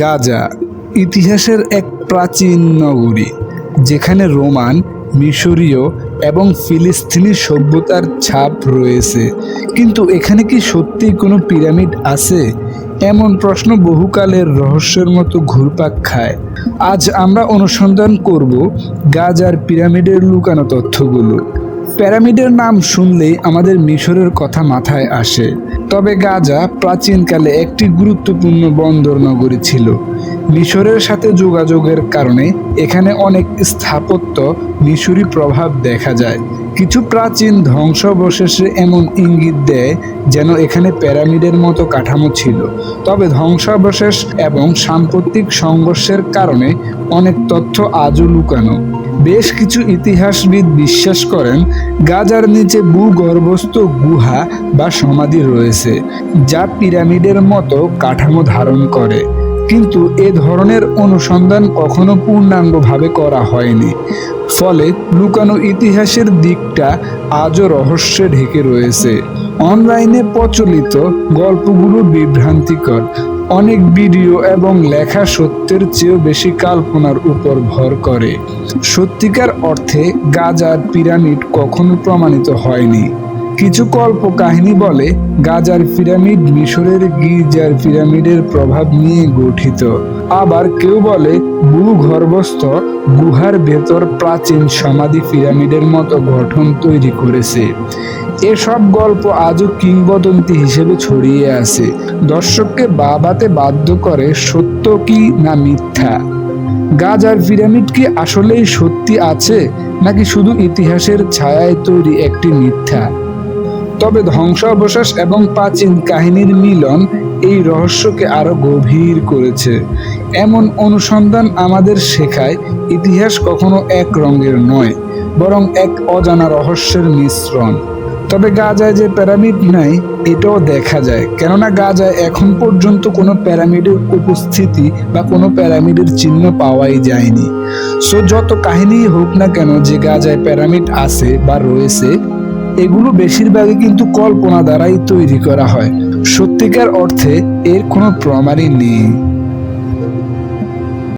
গাজা ইতিহাসের এক প্রাচীন নগরী, যেখানে রোমান, মিশরীয় এবং ফিলিস্তিনি সভ্যতার ছাপ রয়েছে। কিন্তু এখানে কি সত্যি কোনো পিরামিড আছে? এমন প্রশ্ন বহুকালের রহস্যের মতো ঘুরপাক খায়। আজ আমরা অনুসন্ধান করব গাজার পিরামিডের লুকানো তথ্যগুলো। পিরামিডের নাম শুনলেই আমাদের মিশরের কথা মাথায় আসে। তবে গাজা প্রাচীনকালে একটি গুরুত্বপূর্ণ বন্দর নগরী ছিল। মিশরের সাথে যোগাযোগের কারণে এখানে অনেক স্থাপত্য মিশরি প্রভাব দেখা যায়। কিছু প্রাচীন ধ্বংসাবশেষে এমন ইঙ্গিত দেয় যেন এখানে প্যারামিডের মতো কাঠামো ছিল। তবে ধ্বংসাবশেষ এবং সাম্প্রতিক সংঘর্ষের কারণে অনেক তথ্য আজও লুকানো। বেশ কিছু ইতিহাসবিদ বিশ্বাস করেন, গাজার নিচে ভূগর্ভস্থ গুহা বা সমাধি রয়েছে, যা পিরামিডের মতো কাঠামো ধারণ করে। কিন্তু এ ধরনের অনুসন্ধান কখনো পূর্ণাঙ্গভাবে করা হয়নি। ফলে লুকানো ইতিহাসের দিকটা আজও রহস্যে ঢেকে রয়েছে। অনলাইনে প্রচলিত গল্পগুলো বিভ্রান্তিকর। অনেক ভিডিও এবং লেখা সত্যের চেয়েও বেশি কল্পনার উপর ভর করে। সত্যিকার অর্থে গাজার পিরামিড কখনো প্রমাণিত হয়নি। কিছু কল্প কাহিনী বলে, গাজার পিরামিড মিশরের গির্জার পিরামিডের প্রভাব নিয়ে গঠিত। আবার কেউ বলে ভূগর্ভস্থ গুহার ভেতর প্রাচীন সমাধি পিরামিডের মতো গঠন তৈরি করেছে। এসব গল্প আজও কিংবদন্তি হিসেবে ছড়িয়ে আছে। দর্শককে বাবাতে বাধ্য করে সত্য কি না মিথ্যা? গাজার পিরামিড কি আসলেই সত্যি আছে, নাকি শুধু ইতিহাসের ছায়ায় তৈরি একটি মিথ্যা? তবে ধ্বংসাবশেষ এবং প্রাচীন কাহিনীর মিলন এই রহস্যকে আরও গভীর করেছে। এমন অনুসন্ধান আমাদের শেখায়, ইতিহাস কখনো এক রঙের নয়, বরং এক অজানা রহস্যের মিশ্রণ। তবে গাজায় যে প্যারামিড নাই, এটাও দেখা যায়। কেননা গাজায় এখন পর্যন্ত কোনো প্যারামিডের উপস্থিতি বা কোনো প্যারামিডের চিহ্ন পাওয়াই যায়নি। সো যত কাহিনী হোক না কেন, যে গাজায় প্যারামিড আছে বা রয়েছে, এগুলো বেশিরভাগই কিন্তু কল্পনা দ্বারাই তৈরি করা হয়। সত্যিকার অর্থে এর কোনো প্রমাণই নেই।